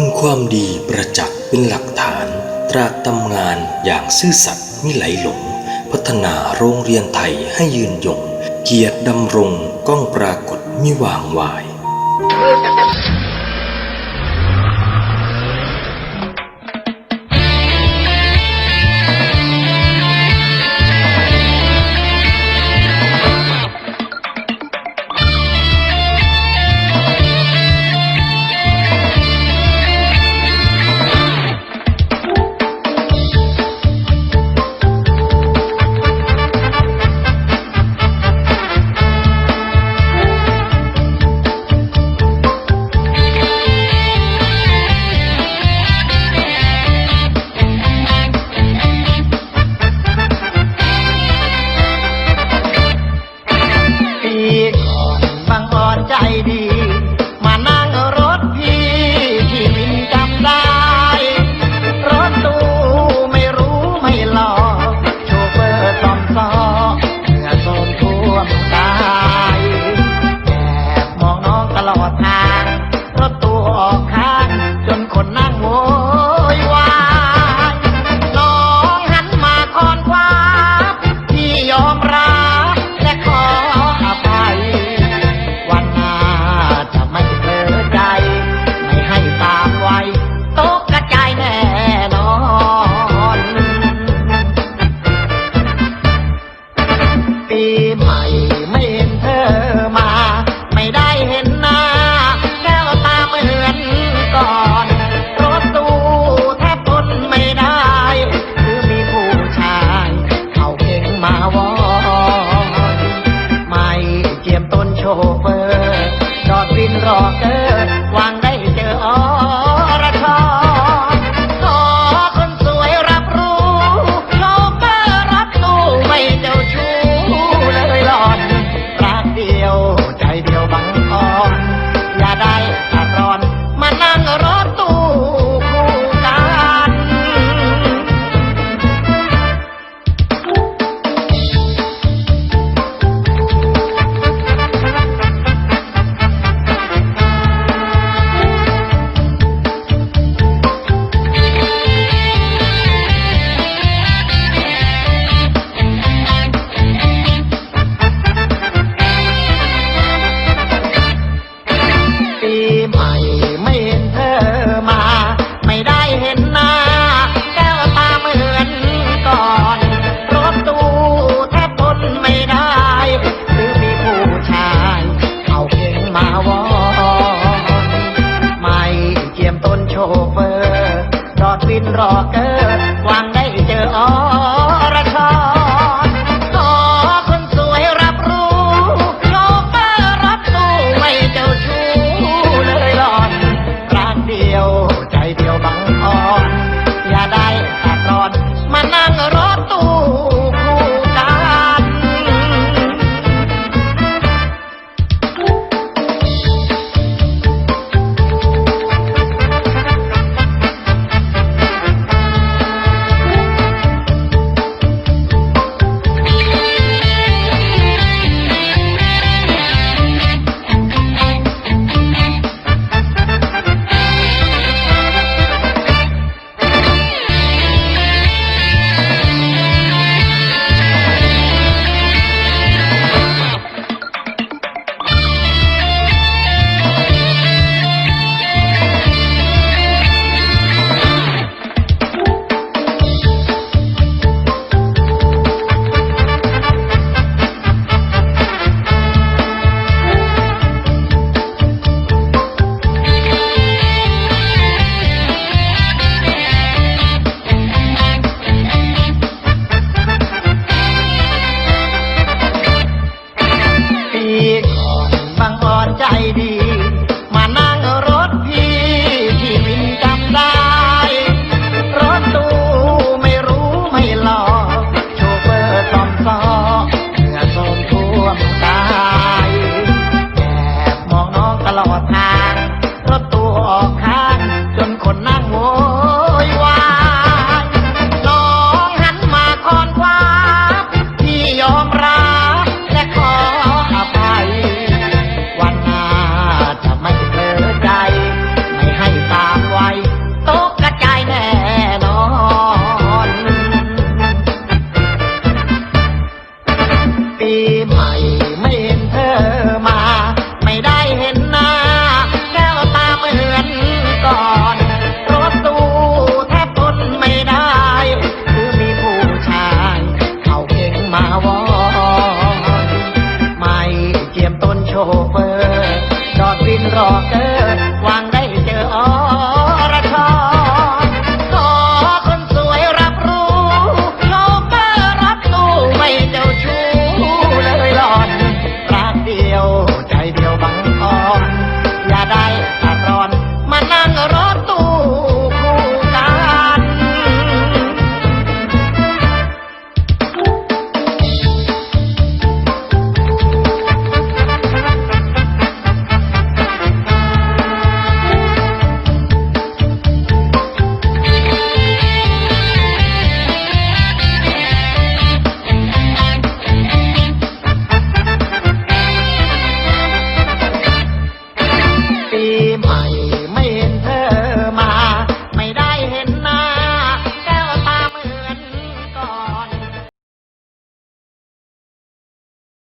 คุณความดีประจักษ์เป็นหลักฐาน ตราตำงานอย่างซื่อสัตย์มิไหลหลง พัฒนาโรงเรียนไทยให้ยืนยง เกียรติดำรงก้องปรากฏมิวางวาย รอเกิดหวังได้เจออรชรขอคนสวยรับรู้โลกเมื่อรับรู้ไม่เจ้าชู้เลยหลอนรักเดียวใจเดียวบังอ่อน อย่าได้ตัดรอนมานั่งรอ cock. my